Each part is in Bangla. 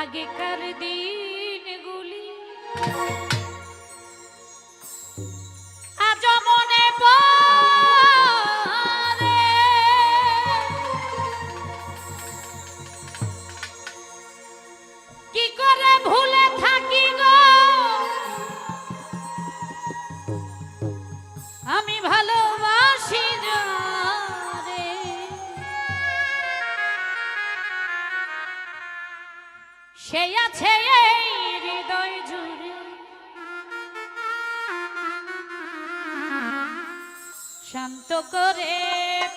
আগেকার দিনগুলি। শান্ত করে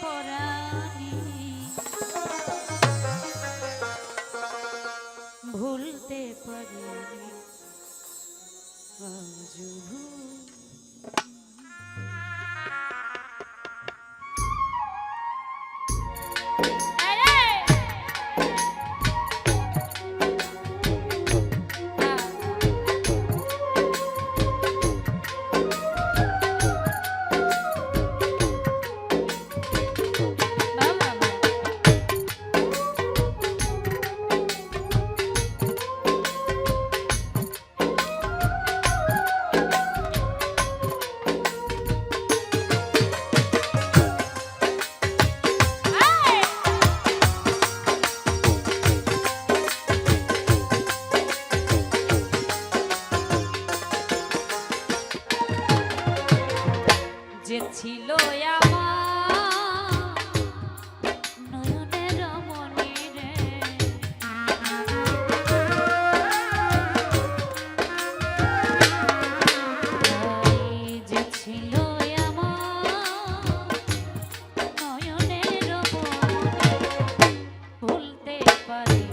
পরানি ভুলতে পারি আজও পারি